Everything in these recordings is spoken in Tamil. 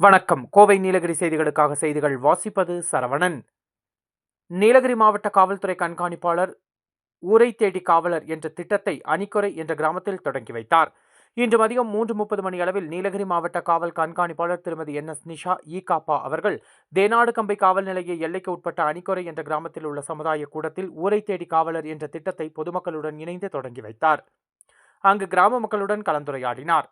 வணக்கம். கோவை நீலகிரி செய்திகளுக்காக செய்திகள் வாசிப்பது சரவணன். நீலகிரி மாவட்ட காவல்துறை கண்காணிப்பாளர் ஊரை தேடி காவலர் என்ற திட்டத்தை அணிக்குறை என்ற கிராமத்தில் தொடங்கி வைத்தார். இன்று மதியம் மூன்று முப்பது மணி அளவில் நீலகிரி மாவட்ட காவல் கண்காணிப்பாளர் திருமதி என். எஸ். நிஷா இ. காப்பா அவர்கள் தேனாடு கம்பை காவல் நிலைய எல்லைக்கு உட்பட்ட அணிக்குறை என்ற கிராமத்தில் உள்ள சமுதாய கூடத்தில் ஊரை தேடி காவலர் என்ற திட்டத்தை பொதுமக்களுடன் இணைந்து தொடங்கி வைத்தார். அங்கு கிராம மக்களுடன் கலந்துரையாடினார்.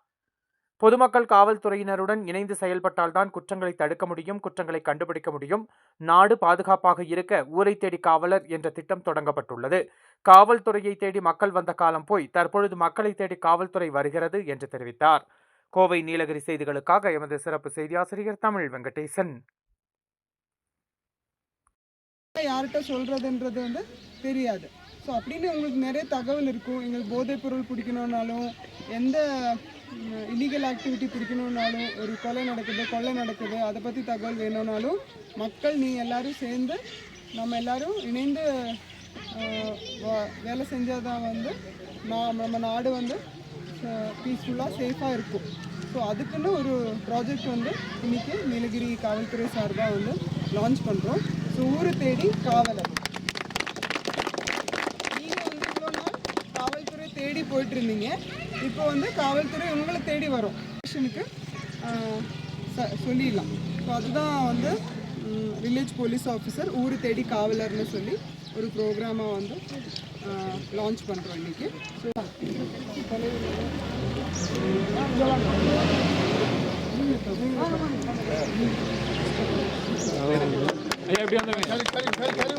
பொதுமக்கள் காவல்துறையினருடன் இணைந்து செயல்பட்டால்தான் குற்றங்களை தடுக்க முடியும் குற்றங்களை கண்டுபிடிக்க முடியும். நாடு பாதுகாப்பாக இருக்க ஊரை தேடி காவலர் என்ற திட்டம் தொடங்கப்பட்டுள்ளது. காவல்துறையை தேடி மக்கள் வந்த காலம் போய் தற்பொழுது மக்களை தேடி காவல்துறை வருகிறது என்று தெரிவித்தார். கோவை நீலகிரி செய்திகளுக்காக எமது சிறப்பு செய்தியாசிரியர் தமிழ் வெங்கடேசன். யார்கிட்ட சொல்கிறதுன்றது வந்து தெரியாது. ஸோ அப்படின்னு உங்களுக்கு நிறைய தகவல் இருக்கும். எங்களுக்கு போதைப் பொருள் பிடிக்கணுன்னாலும் எந்த இல்லீகல் ஆக்டிவிட்டி பிடிக்கணுன்னாலும் ஒரு கொலை நடக்குது கொள்ளை நடக்குது அதை பற்றி தகவல் வேணும்னாலும் மக்கள் நீங்கள் எல்லோரும் சேர்ந்து நம்ம எல்லோரும் இணைந்து வேலை செஞ்சால் தான் வந்து நான் நம்ம நாடு வந்து பீஸ்ஃபுல்லாக சேஃபாக இருக்கும். ஸோ அதுக்குன்னு ஒரு ப்ராஜெக்ட் வந்து இன்றைக்கி நீலகிரி காவல்துறை சார்பாக வந்து லான்ச் பண்ணுறோம் ஸோ ஊரை தேடி காவலர் நீங்கள் வந்து இவ்வளோ நாள் காவல்துறை தேடி போயிட்டு இருந்தீங்க இப்போ வந்து காவல்துறை உங்களை தேடி வரும். ஸ்டேஷனுக்கு சொல்லிடலாம். ஸோ அதுதான் வந்து வில்லேஜ் போலீஸ் ஆஃபீஸர் ஊர் தேடி காவலர்னு சொல்லி ஒரு ப்ரோக்ராமாக வந்து லான்ச் பண்ணுறோம் இன்றைக்கி ஸோ எப்படி